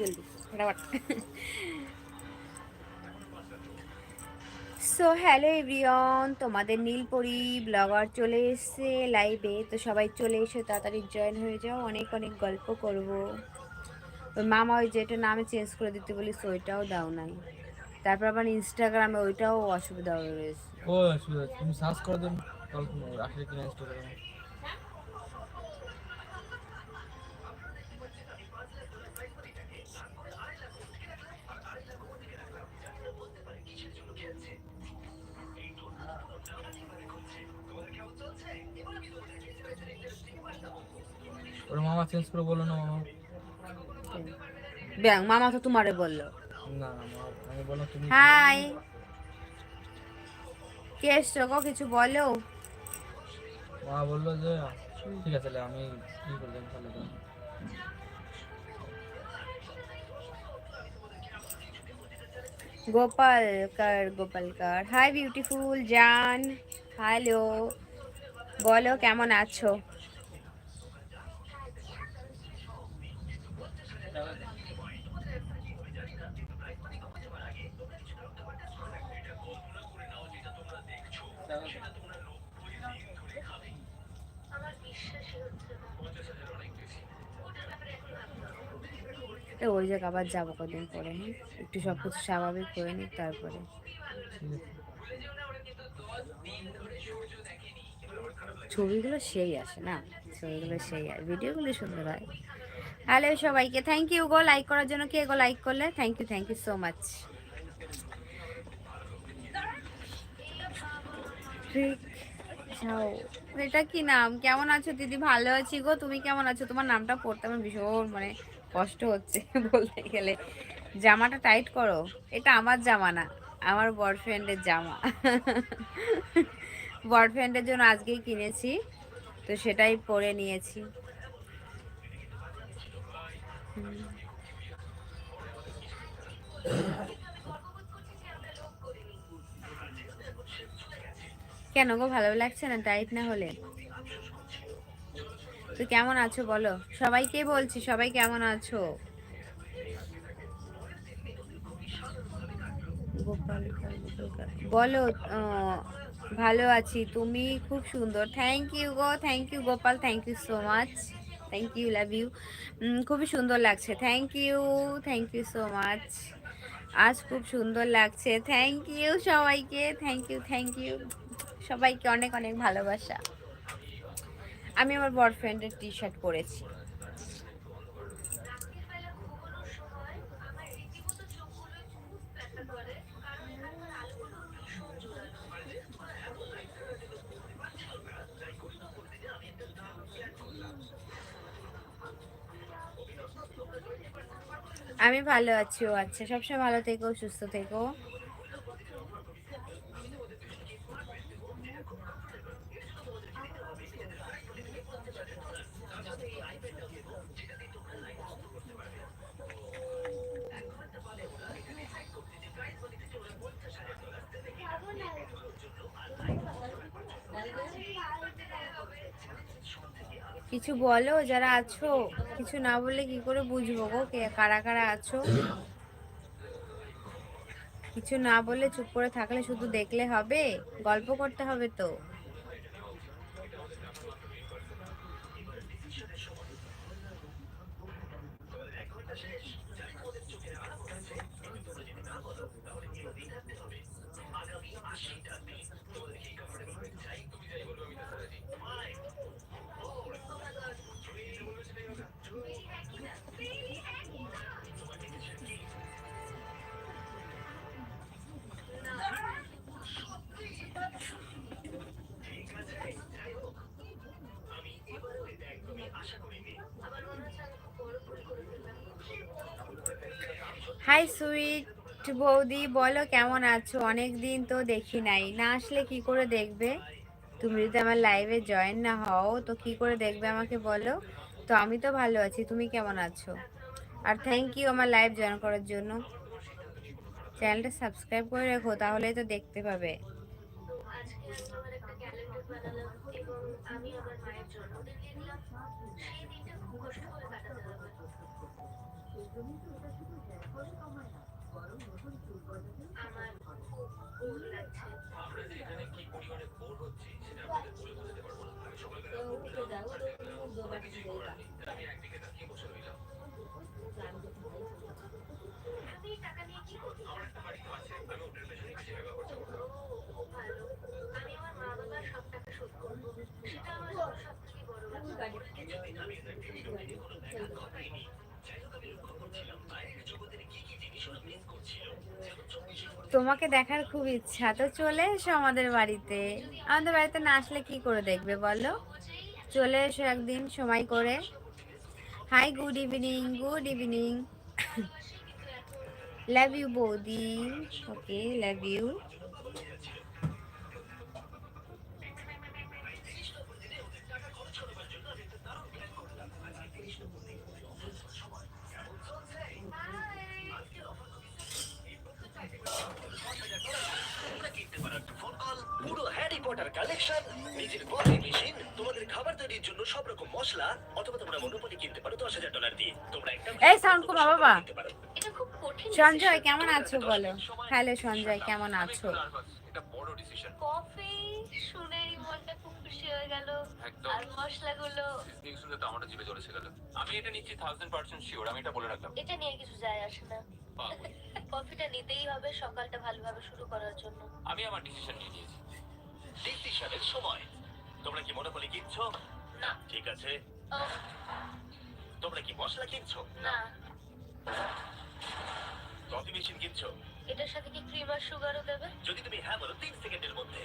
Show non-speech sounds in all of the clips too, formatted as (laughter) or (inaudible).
জলদি, ফটাফট। So hello everyone তোমাদের নীলপরি ব্লগার চলে এসেছে লাইভে তো সবাই চলে এসে, তাড়াতাড়ি জয়েন হয়ে যাও, অনেক অনেক গল্প করব। ওই মামা ওই যেটা নামে চেঞ্জ করে দিতে বলিস ওইটাও দাও নাই। তারপর আবার ইনস্টাগ্রামে ওইটাও অসুবিধা রয়েছে ও, অসুবিধা তুমি সার্চ করে দেন আসলে কিনা ইনস্টাগ্রামে ওর মামা চেঞ্জ করে বলল না মামা। ব্যাং মামা তো তোমারে বলল। না না আমি বললাম তুমি হাই কে এসছো গো কিছু বলো? মা বলল যে ঠিক আছে আমি কি করলাম তাহলে তো। গোপালকার গোপালকার হাই বিউটিফুল জান। হ্যালো বলো কেমন আছো? তো ওই জায়গা আবার যাব কদিন পরে। হ্যাঁ একটু সব কিছু স্বাভাবিক করে নিই, তারপরে। ছবিগুলো সেই আসে না? ছবিগুলো সেই আর ভিডিওগুলো সুন্দর হয়। হ্যালো সবাইকে থ্যাংক ইউ গো লাইক করার জন্য কে গো লাইক করলে? Thank you thank you so much এটা কি নাম? কেমন আছো দিদি? ভালো আছি গো। তুমি কেমন আছো? তোমার নামটা পড়তে আমার ভীষণ মানে কষ্ট হচ্ছে (laughs) বলতে গেলে। জামাটা টাইট করো। এটা আমার জামা না, আমার বয়ফ্রেন্ডের জামা। (laughs) বয়ফ্রেন্ডের জন্য আজকেই কিনেছি, তো সেটাই পরে নিয়েছি। কেন গো, ভালো লাগছে না? টাইট না হলে? তো কেমন আছো বলো? সবাইকে বলছি? সবাই কেমন আছো। বলো ভালো আছি। তুমি খুব সুন্দর। Thank you go thank you Gopal thank you so much thank you love you খুবই সুন্দর লাগছে। Thank you thank you so much আজ খুব সুন্দর লাগছে। থ্যাংক ইউ সবাইকে। থ্যাংক ইউ থ্যাংক ইউ সবাইকে অনেক অনেক ভালোবাসা। আমি আমার বয়ফ্রেন্ডের টি শার্ট পরেছি। আমি ভালো আছি, ও আচ্ছা। সবসময় ভালো থেকো, সুস্থ থেকো। কিছু বলো, যারা আছো? কিছু না বলে কি করে বুঝব গো? কে, কারা কারা আছো? কিছু না বলে চুপ করে থাকলে শুধু দেখলে হবে? গল্প করতে হবে তো। হাই সুইট বৌদি, বলো কেমন আছো? অনেক দিন তো দেখি নাই। না আসলে কি করে দেখবে? তুমি যদি আমার লাইভে জয়েন না হও, তো কি করে দেখবে আমাকে বলো? তো আমি তো ভালো আছি, তুমি কেমন আছো? আর থ্যাংক ইউ আমার লাইভ জয়েন করার জন্য। চ্যানেলটা সাবস্ক্রাইব করে রেখো, তাহলেই তো দেখতে পাবে। আমি আমার মায়ের দিলাম সেই দিনটা খুব কষ্ট করে কাটাতে হবে আমার খুব বোর লাগছে তোমাকে দেখার খুব ইচ্ছা। তো চলে এসো আমাদের বাড়িতে। আমাদের বাড়িতে না আসলে কি করে দেখবে বলো? চলে এসো একদিন সময় করে। Hi good evening good evening love you বৌদি। ওকে লাভ ইউ সব অথবা তোমরা মনোপলি কিনতে পারো দশ হাজার ডলার দিয়ে। তোমরা একটা এই sound কমা বাবা। এটা খুব কঠিন সঞ্জয় কেমন আছো বলো? হ্যালো সঞ্জয় কেমন আছো? এটা বড় ডিসিশন কফি শুনেই মনটা খুব খুশি হয়ে গেল। আর মশলাগুলো শুনে তো আমারও জিভে জল এসে গেল। আমি এটা নিচ্ছি থাউজেন্ড পার্সেন্ট শিওর আমি এটা বলে রাখলাম। এটা নিয়ে কিছু যায় আসে না। (laughs) কফিটা নিতেই হবে সকালটা ভালোভাবে শুরু করার জন্য। আমি আমার ডিসিশন নিয়ে নিয়েছি। ডিসিশনের সময়। তোমরা কি মনে মনোপলি কিনছো? না। ঠিক আছে। তোমরা কি মশলা কিনছো? না। কফি মেশিন কিনছো? এটার সাথে কি ক্রিম আর সুগারও দেবে? যদি তুমি হ্যাঁ বলো তিন সেকেন্ডের মধ্যে।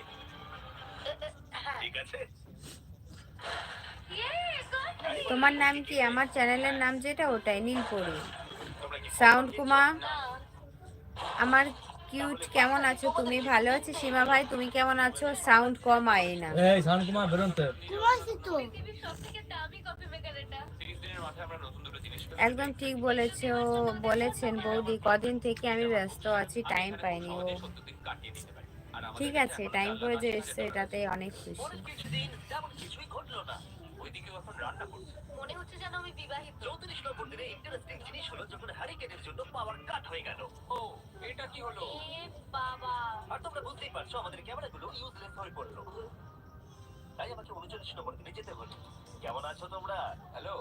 হ্যাঁ। ঠিক আছে। তোমার নাম কি? আমার চ্যানেলের নাম যেটা ওটাই নীলপরি। সাউন্ড কুমা আমার কিউট কেমন আছো? তুমি ভালো আছো? সীমা ভাই তুমি কেমন আছো? সাউন্ড কম আয় না। এই শান কুমার বেরোন তো। একদম ঠিক বলেছ বলেছেন বৌদি। কদিন থেকে আমি ব্যস্ত আছি টাইম পাইনি। ও ঠিক আছে টাইম করে যে এসছে এটাতে অনেক খুশি। মনে হচ্ছে যেন আমি বিবাহিত। চৌত্রিশ নম্বর দিনে ইন্টারেস্টিং জিনিস হলো যখন হ্যারিকেনের জন্য পাওয়ার কাট হয়ে গেল। ও। এটা কি হলো? এ বাবা। আর তোমরা বুঝতেই পারছ আমাদের ক্যামেরাগুলো ইউজলেস হয়ে পড়ল। তাই আমাকে উনচল্লিশ নম্বর দিনে যেতে হলো। কেমন আছো তোমরা? হ্যালো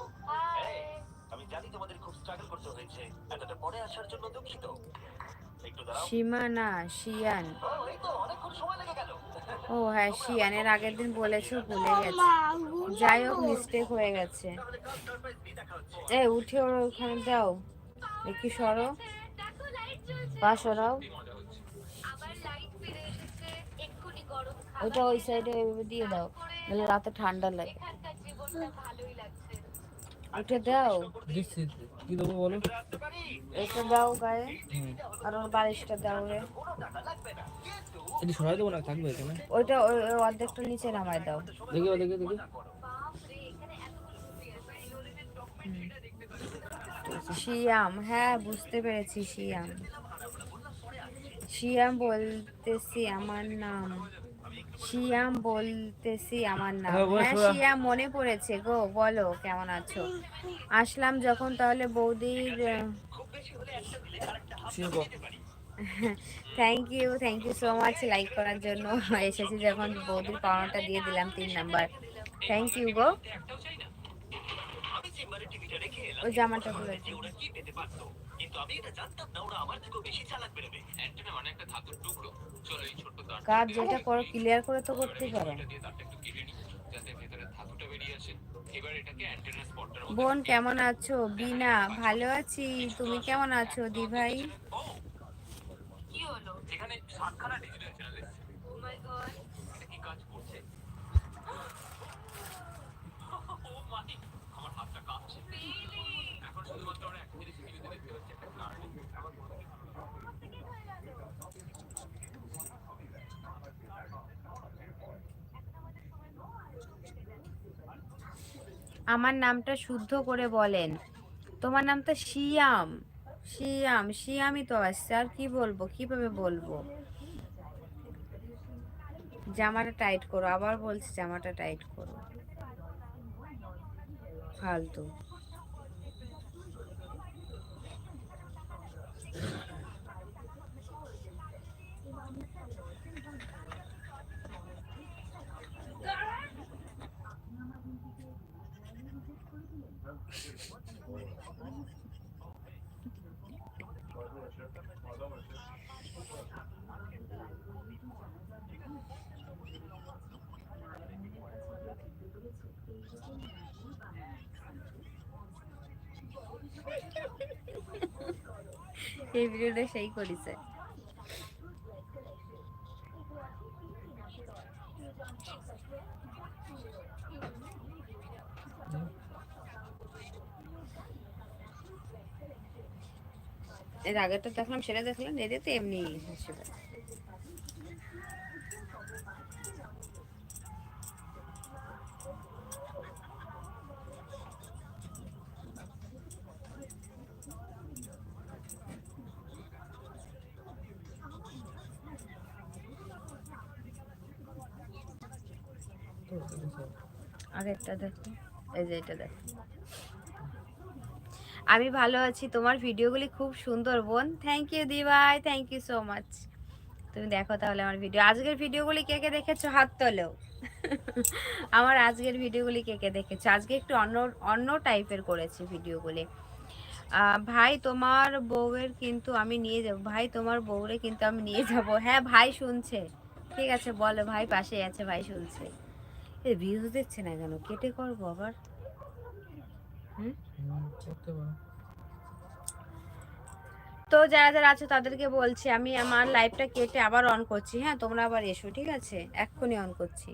আমি জানি তোমাদের খুব স্ট্রাগল করতে হয়েছে এতটা পরে আসার জন্য দুঃখিত। একটু দাঁড়াও। সীমা শিয়ান। ও, এই তো অনেকক্ষণ সময় লেগে গেল। ও হ্যাঁ শিয়ানের আগের দিন বলেছ ভুলে গেছে। যাই হোক মিস্টেক হয়ে গেছে। তাহলে কাল সারপ্রাইজ দিয়ে দেখা হচ্ছে। এ উঠে ওর ওখানে যাও। দেখি সরো। দেখো লাইট জ্বলছে পা সরাও কি মজা হচ্ছে আবার লাইট ফিরে এসেছে এক্ষুনি গরম ওইটা ওই সাইডে দিয়ে দাও নাহলে রাতে ঠান্ডা লাগে। দাও। দিচ্ছি কি দেবো বলো? এটা দাও গায়ে আর ওর বালিশটা দাও রে। এটি সরাই দেবো না? থাকবে এখানে? ওইটা ওই অর্ধেকটা নিচে নামায় দাও। দেখি দেখি দেখি। বাপরে এখানে এতগুলো শিয়াম হ্যাঁ বুঝতে পেরেছি শিয়াম। শিয়াম বলতেছি আমার নাম। শিয়াম বলতেছি আমার নাম। হ্যাঁ, হ্যাঁ। শিয়াম মনে পড়েছে গো। বলো কেমন আছো? আসলাম যখন তাহলে বৌদির thank you thank you so much like করার জন্য। এসেছি যখন বৌদির পাওনাটা দিয়ে দিলাম তিন নাম্বার। থ্যাংক ইউ গো। ওই জামাটা খুলে যে ওরা কি পেতে পারতো কিন্তু আমি এটা জানতাম না ওরা আমার থেকেও বেশি চালাক বেরোবে। অ্যান্টেনা মানে একটা ধাতুর টুকরো। চলো এই ছোট্ট তার কাজ যেটা করো ক্লিয়ার করে তো করতে পারো। এটা দিয়ে তারটা একটু কেটে নিই যাতে ভেতরে ধাতুটা বেরিয়ে আসে। এবার এটাকে অ্যান্টেনার স্পটটার মধ্যে বোন কেমন আছো? বিনা ভালো আছি। তুমি কেমন আছো দি ভাই কি হলো? এখানে সাতখানা ডিজিটাল চ্যানেল এসেছে ও মাই গড এটা কি কাজ করছে? (gasps) (laughs) ও মাই আমার হাতটা কাঁপছে। এখন শুধুমাত্র আমরা নামটা শুদ্ধ করে বলেন। তোমার নামটা শিয়াম। শিয়াম, শিয়ামই তো আসছে। আর কি বলব? কীভাবে বলব? জামাটা টাইট করো। আবার বলছি জামাটা টাইট করো। ফালতু। এই ভিডিওটা সেই করেছে। এর আগেরটা দেখলাম সেটা দেখলাম এটাতে এমনি হাসি পায়। আগেরটা দেখো এই যে এটা দেখো আমি ভালো আছি। তোমার ভিডিওগুলি খুব সুন্দর বোন। থ্যাংক ইউ দিভাই। থ্যাংক ইউ সো মাচ তুমি দেখো তাহলে আমার ভিডিও। আজকের ভিডিওগুলি কে কে দেখেছ? হাত তোলো। (laughs) আমার আজকের ভিডিওগুলি কে কে দেখেছ? আজকে একটু অন্য অন্য টাইপের করেছি ভিডিওগুলি। ভাই তোমার বউয়ের কিন্তু আমি নিয়ে যাব। ভাই তোমার বউরে কিন্তু আমি নিয়ে যাব। হ্যাঁ ভাই শুনছে। ঠিক আছে, বলো। ভাই পাশে আছে, ভাই শুনছে। এ ভিউজ দেখছে না কেন? কেটে করব আবার হুম হুম, করতে পারো তো যারা যারা আছো তাদেরকে বলছি, আমি আমার লাইভটা কেটে আবার অন করছি। হ্যাঁ তোমরা আবার এসো, ঠিক আছে? এক্ষুনি অন করছি।